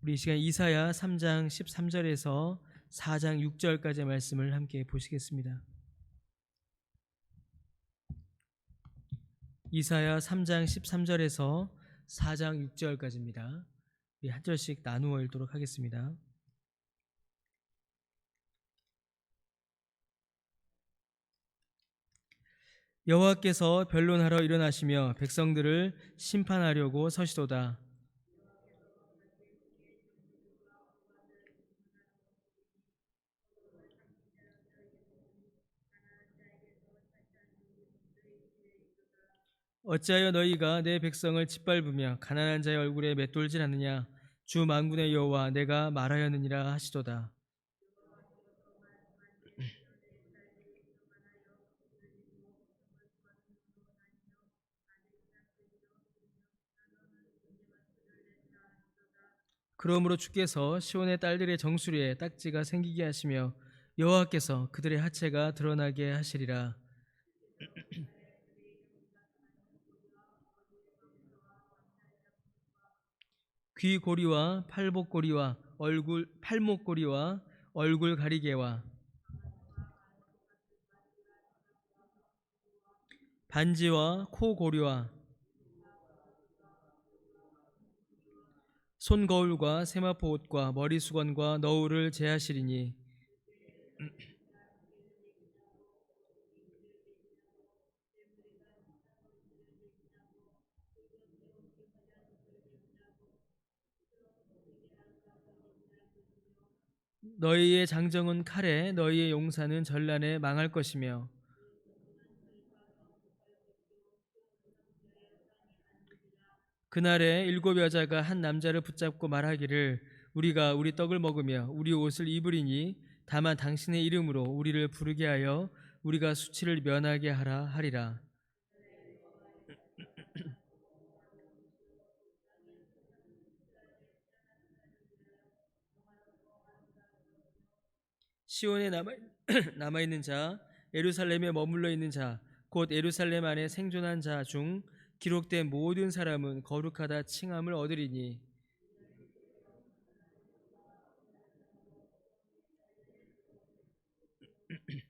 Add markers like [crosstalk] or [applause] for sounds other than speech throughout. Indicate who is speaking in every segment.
Speaker 1: 우리 이 시간 이사야 3장 13절에서 4장 6절까지의 말씀을 함께 보시겠습니다. 이사야 3장 13절에서 4장 6절까지입니다. 우리 한 절씩 나누어 읽도록 하겠습니다. 여호와께서 변론하러 일어나시며 백성들을 심판하려고 서시도다. 어찌하여 너희가 내 백성을 짓밟으며 가난한 자의 얼굴에 맷돌질 하느냐 주 만군의 여호와 내가 말하였느니라 하시도다. 그러므로 주께서 시온의 딸들의 정수리에 딱지가 생기게 하시며 여호와께서 그들의 하체가 드러나게 하시리라. 귀고리와 팔복고리와 얼굴 팔목고리와 얼굴 가리개와 반지와 코고리와 손거울과 세마포 옷과 머리수건과 너울을 제하시리니 너희의 장정은 칼에 너희의 용사는 전란에 망할 것이며. 그날에 일곱 여자가 한 남자를 붙잡고 말하기를 우리가 우리 떡을 먹으며 우리 옷을 입으리니 다만 당신의 이름으로 우리를 부르게 하여 우리가 수치를 면하게 하라 하리라 시온에 남아, [clears throat] 남아 있는 자, 예루살렘에 머물러 있는 자, 곧 예루살렘 안에 생존한 자 중 기록된 모든 사람은 거룩하다 칭함을 얻으리니. [clears throat]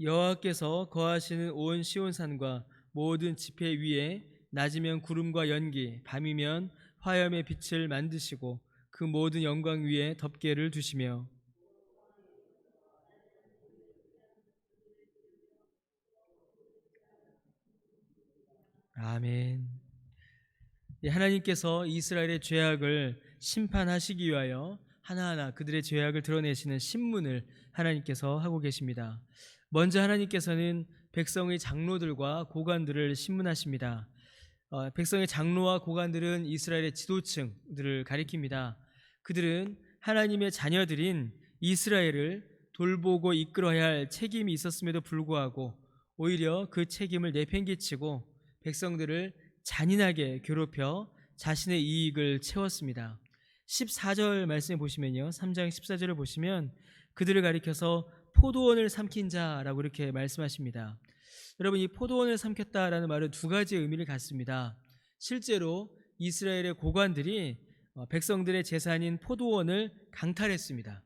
Speaker 1: 여호와께서 거하시는 온 시온산과 모든 지폐 위에 낮이면 구름과 연기, 밤이면 화염의 빛을 만드시고 그 모든 영광 위에 덮개를 두시며 아멘. 예, 하나님께서 이스라엘의 죄악을 심판하시기 위하여 하나하나 그들의 죄악을 드러내시는 신문을 하나님께서 하고 계십니다. 먼저 하나님께서는 백성의 장로들과 고관들을 신문하십니다. 어, 백성의 장로와 고관들은 이스라엘의 지도층들을 가리킵니다. 그들은 하나님의 자녀들인 이스라엘을 돌보고 이끌어야 할 책임이 있었음에도 불구하고 오히려 그 책임을 내팽개치고 백성들을 잔인하게 괴롭혀 자신의 이익을 채웠습니다. 14절 말씀에 보시면요. 3장 14절을 보시면 그들을 가리켜서 포도원을 삼킨 자라고 이렇게 말씀하십니다. 여러분 이 포도원을 삼켰다라는 말은 두 가지 의미를 갖습니다. 실제로 이스라엘의 고관들이 어, 백성들의 재산인 포도원을 강탈했습니다.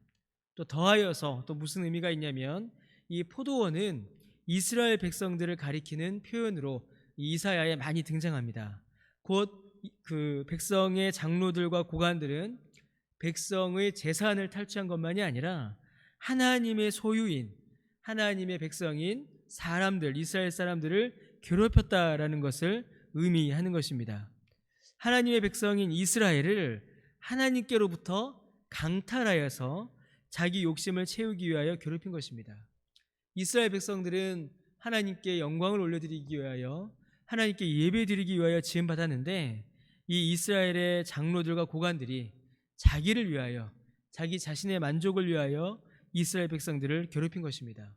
Speaker 1: 또 더하여서 또 무슨 의미가 있냐면 이 포도원은 이스라엘 백성들을 가리키는 표현으로 이사야에 많이 등장합니다. 곧 그 백성의 장로들과 고관들은 백성의 재산을 탈취한 것만이 아니라 하나님의 소유인 하나님의 백성인 사람들 이스라엘 사람들을 괴롭혔다라는 것을 의미하는 것입니다. 하나님의 백성인 이스라엘을 하나님께로부터 강탈하여서 자기 욕심을 채우기 위하여 괴롭힌 것입니다. 이스라엘 백성들은 하나님께 영광을 올려드리기 위하여 하나님께 예배드리기 위하여 지음 받았는데 이 이스라엘의 장로들과 고관들이 자기를 위하여 자기 자신의 만족을 위하여 이스라엘 백성들을 괴롭힌 것입니다.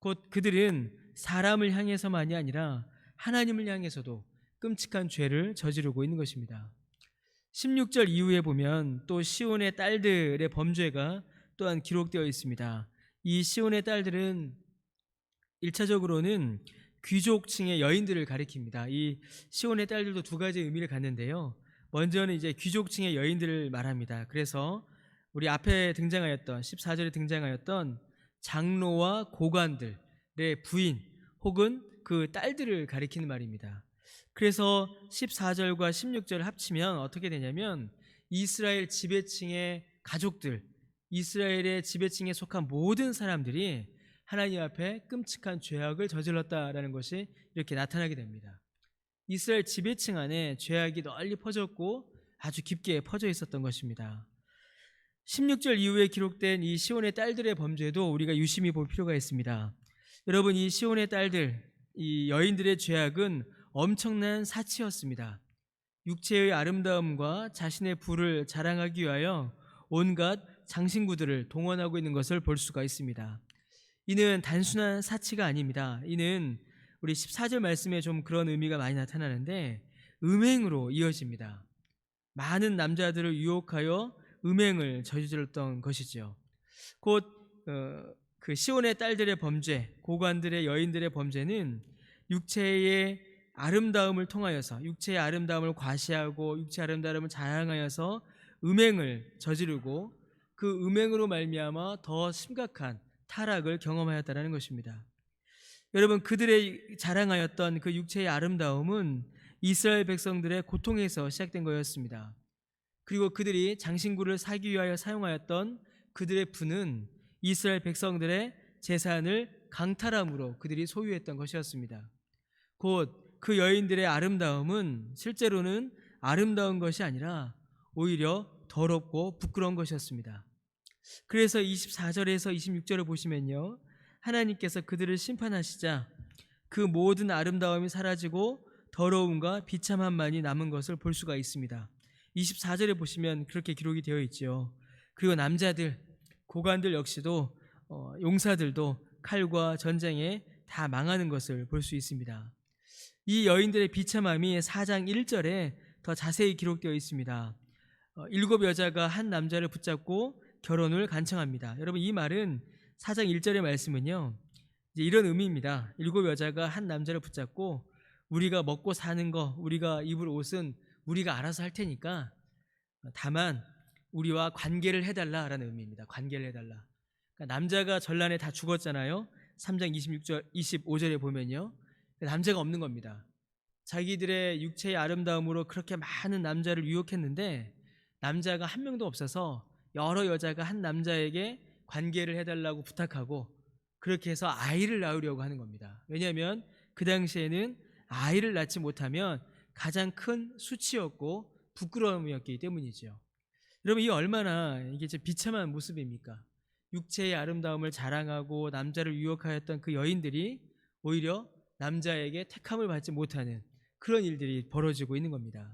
Speaker 1: 곧 그들은 사람을 향해서만이 아니라 하나님을 향해서도 끔찍한 죄를 저지르고 있는 것입니다. 16절 이후에 보면 또 시온의 딸들의 범죄가 또한 기록되어 있습니다. 이 시온의 딸들은 1차적으로는 귀족층의 여인들을 가리킵니다. 이 시온의 딸들도 두 가지 의미를 갖는데요. 먼저는 이제 귀족층의 여인들을 말합니다. 그래서 우리 앞에 등장하였던 14절에 등장하였던 장로와 고관들의 부인 혹은 그 딸들을 가리키는 말입니다. 그래서 14절과 16절을 합치면 어떻게 되냐면 이스라엘 지배층의 가족들, 이스라엘의 지배층에 속한 모든 사람들이 하나님 앞에 끔찍한 죄악을 저질렀다라는 것이 이렇게 나타나게 됩니다. 이스라엘 지배층 안에 죄악이 널리 퍼졌고 아주 깊게 퍼져 있었던 것입니다. 16절 이후에 기록된 이 시온의 딸들의 범죄도 우리가 유심히 볼 필요가 있습니다. 여러분 이 시온의 딸들, 이 여인들의 죄악은 엄청난 사치였습니다. 육체의 아름다움과 자신의 부를 자랑하기 위하여 온갖 장신구들을 동원하고 있는 것을 볼 수가 있습니다. 이는 단순한 사치가 아닙니다. 이는 우리 14절 말씀에 좀 그런 의미가 많이 나타나는데 음행으로 이어집니다. 많은 남자들을 유혹하여 음행을 저질렀던 것이지요. 곧그 시온의 딸들의 범죄, 고관들의 여인들의 범죄는 육체의 아름다움을 통하여서 육체의 아름다움을 과시하고 육체의 아름다움을 자랑하여서 음행을 저지르고 그 음행으로 말미암아 더 심각한 타락을 경험하였다라는 것입니다. 여러분 그들의 자랑하였던 그 육체의 아름다움은 이스라엘 백성들의 고통에서 시작된 거였습니다. 그리고 그들이 장신구를 사기 위하여 사용하였던 그들의 부는 이스라엘 백성들의 재산을 강탈함으로 그들이 소유했던 것이었습니다. 곧 그 여인들의 아름다움은 실제로는 아름다운 것이 아니라 오히려 더럽고 부끄러운 것이었습니다. 그래서 24절에서 26절을 보시면요. 하나님께서 그들을 심판하시자 그 모든 아름다움이 사라지고 더러움과 비참함만이 남은 것을 볼 수가 있습니다. 24절에 보시면 그렇게 기록이 되어 있죠. 그리고 남자들, 고관들 역시도 어, 용사들도 칼과 전쟁에 다 망하는 것을 볼 수 있습니다. 이 여인들의 비참함이 4장 1절에 더 자세히 기록되어 있습니다. 어, 일곱 여자가 한 남자를 붙잡고 결혼을 간청합니다. 여러분 이 말은 4장 1절의 말씀은요. 이런 의미입니다. 일곱 여자가 한 남자를 붙잡고 우리가 먹고 사는 거, 우리가 입을 옷은 우리가 알아서 할 테니까 다만 우리와 관계를 해달라라는 의미입니다. 관계를 해달라. 그러니까 남자가 전란에 다 죽었잖아요. 3장 26절, 25절에 보면요. 남자가 없는 겁니다. 자기들의 육체의 아름다움으로 그렇게 많은 남자를 유혹했는데 남자가 한 명도 없어서 여러 여자가 한 남자에게 관계를 해달라고 부탁하고 그렇게 해서 아이를 낳으려고 하는 겁니다. 왜냐하면 그 당시에는 아이를 낳지 못하면 가장 큰 수치였고 부끄러움이었기 때문이죠. 여러분 이 얼마나 이게 좀 비참한 모습입니까? 육체의 아름다움을 자랑하고 남자를 유혹하였던 그 여인들이 오히려 남자에게 택함을 받지 못하는 그런 일들이 벌어지고 있는 겁니다.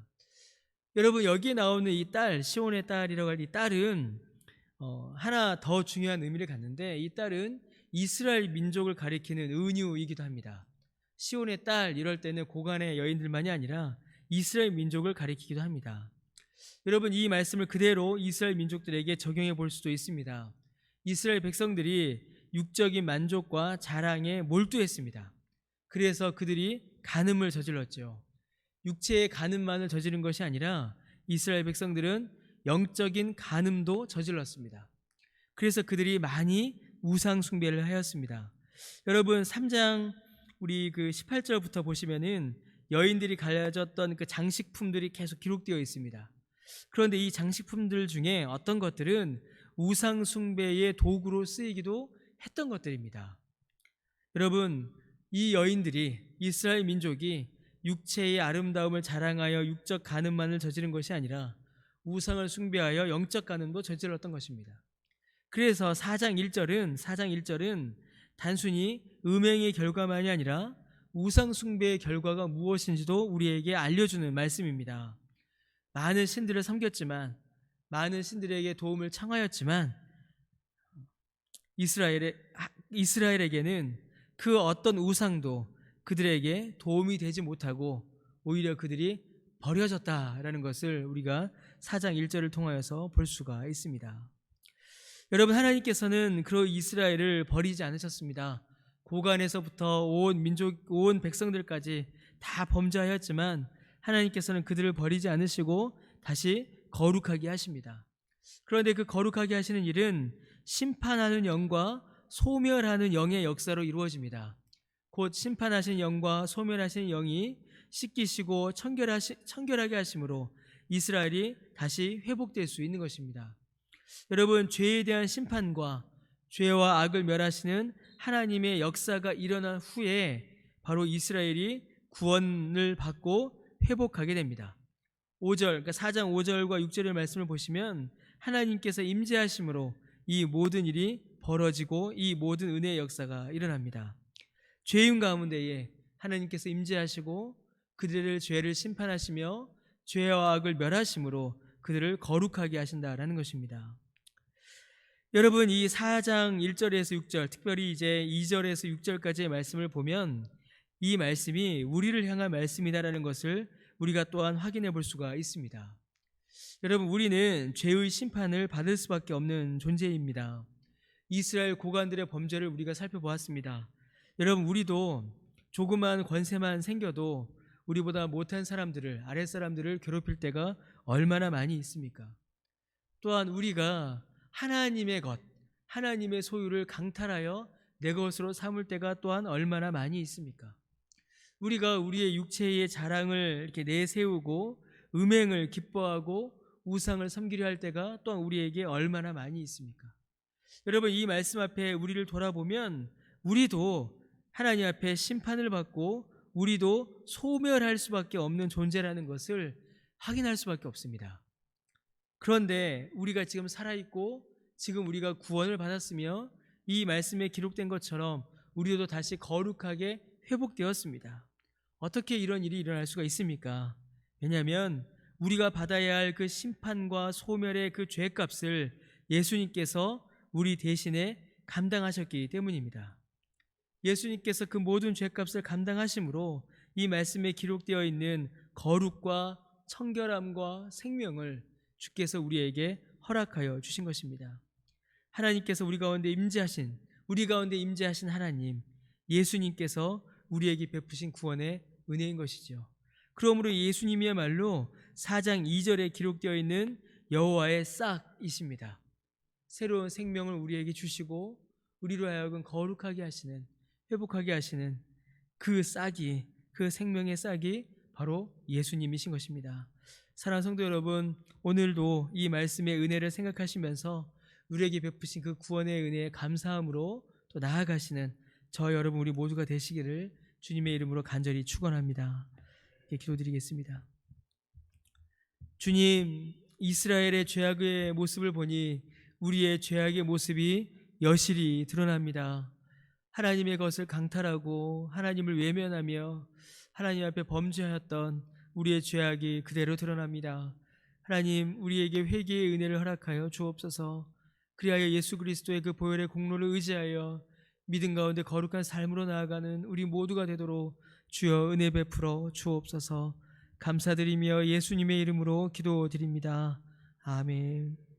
Speaker 1: 여러분 여기에 나오는 이 딸 시온의 딸이라고 할 이 딸은 어, 하나 더 중요한 의미를 갖는데 이 딸은 이스라엘 민족을 가리키는 은유이기도 합니다. 시온의 딸 이럴 때는 고간의 여인들만이 아니라 이스라엘 민족을 가리키기도 합니다. 여러분 이 말씀을 그대로 이스라엘 민족들에게 적용해 볼 수도 있습니다. 이스라엘 백성들이 육적인 만족과 자랑에 몰두했습니다. 그래서 그들이 간음을 저질렀죠. 육체의 간음만을 저지른 것이 아니라 이스라엘 백성들은 영적인 간음도 저질렀습니다. 그래서 그들이 많이 우상 숭배를 하였습니다. 여러분 3장 우리 그 18절부터 보시면은 여인들이 가졌던 그 장식품들이 계속 기록되어 있습니다. 그런데 이 장식품들 중에 어떤 것들은 우상 숭배의 도구로 쓰이기도 했던 것들입니다. 여러분 이 여인들이 이스라엘 민족이 육체의 아름다움을 자랑하여 육적 간음만을 저지른 것이 아니라 우상을 숭배하여 영적 간음도 저질렀던 것입니다. 그래서 4장 1절은 4장 1절은 단순히 음행의 결과만이 아니라 우상 숭배의 결과가 무엇인지도 우리에게 알려주는 말씀입니다. 많은 신들을 섬겼지만 많은 신들에게 도움을 청하였지만 이스라엘의 이스라엘에게는 그 어떤 우상도 그들에게 도움이 되지 못하고 오히려 그들이 버려졌다라는 것을 우리가 4장 1절을 통하여서 볼 수가 있습니다. 여러분 하나님께서는 그 이스라엘을 버리지 않으셨습니다. 고관에서부터 온 민족 온 백성들까지 다 범죄하였지만 하나님께서는 그들을 버리지 않으시고 다시 거룩하게 하십니다. 그런데 그 거룩하게 하시는 일은 심판하는 영과 소멸하는 영의 역사로 이루어집니다. 곧 심판하신 영과 소멸하신 영이 씻기시고 청결하시, 청결하게 하심으로 이스라엘이 다시 회복될 수 있는 것입니다. 여러분 죄에 대한 심판과 죄와 악을 멸하시는 하나님의 역사가 일어난 후에 바로 이스라엘이 구원을 받고 회복하게 됩니다. 5절, 그러니까 4장 5절과 6절의 말씀을 보시면 하나님께서 임재하심으로 이 모든 일이 벌어지고 이 모든 은혜의 역사가 일어납니다. 죄인 가운데에 하나님께서 임재하시고 그들의 죄를 심판하시며 죄와 악을 멸하심으로 그들을 거룩하게 하신다라는 것입니다. 여러분 이 4장 1절에서 6절, 특별히 이제 2절에서 6절까지의 말씀을 보면 이 말씀이 우리를 향한 말씀이다라는 것을 우리가 또한 확인해 볼 수가 있습니다. 여러분 우리는 죄의 심판을 받을 수밖에 없는 존재입니다. 이스라엘 고관들의 범죄를 우리가 살펴보았습니다. 여러분 우리도 조그만 권세만 생겨도 우리보다 못한 사람들을 아랫 사람들을 괴롭힐 때가 얼마나 많이 있습니까? 또한 우리가 하나님의 것, 하나님의 소유를 강탈하여 내 것으로 삼을 때가 또한 얼마나 많이 있습니까? 우리가 우리의 육체의 자랑을 이렇게 내세우고 음행을 기뻐하고 우상을 섬기려 할 때가 또한 우리에게 얼마나 많이 있습니까? 여러분 이 말씀 앞에 우리를 돌아보면 우리도 하나님 앞에 심판을 받고 우리도 소멸할 수밖에 없는 존재라는 것을 확인할 수밖에 없습니다. 그런데 우리가 지금 살아있고 지금 우리가 구원을 받았으며 이 말씀에 기록된 것처럼 우리도 다시 거룩하게 회복되었습니다. 어떻게 이런 일이 일어날 수가 있습니까? 왜냐하면 우리가 받아야 할 그 심판과 소멸의 그 죄값을 예수님께서 우리 대신에 감당하셨기 때문입니다. 예수님께서 그 모든 죄값을 감당하심으로 이 말씀에 기록되어 있는 거룩과 청결함과 생명을 주께서 우리에게 허락하여 주신 것입니다. 하나님께서 우리 가운데 임재하신 우리 가운데 임재하신 하나님 예수님께서 우리에게 베푸신 구원의 은혜인 것이죠. 그러므로 예수님이야말로 4장 2절에 기록되어 있는 여호와의 싹이십니다. 새로운 생명을 우리에게 주시고 우리로 하여금 거룩하게 하시는 회복하게 하시는 그 싹이 그 생명의 싹이 바로 예수님이신 것입니다. 사랑하는 성도 여러분, 오늘도 이 말씀의 은혜를 생각하시면서 우리에게 베푸신 그 구원의 은혜에 감사함으로 또 나아가시는 저 여러분 우리 모두가 되시기를 주님의 이름으로 간절히 축원합니다. 예, 기도드리겠습니다. 주님, 이스라엘의 죄악의 모습을 보니 우리의 죄악의 모습이 여실히 드러납니다. 하나님의 것을 강탈하고 하나님을 외면하며 하나님 앞에 범죄하였던 우리의 죄악이 그대로 드러납니다. 하나님, 우리에게 회개의 은혜를 허락하여 주옵소서. 그리하여 예수 그리스도의 그 보혈의 공로를 의지하여 믿음 가운데 거룩한 삶으로 나아가는 우리 모두가 되도록 주여 은혜 베풀어 주옵소서. 감사드리며 예수님의 이름으로 기도드립니다. 아멘.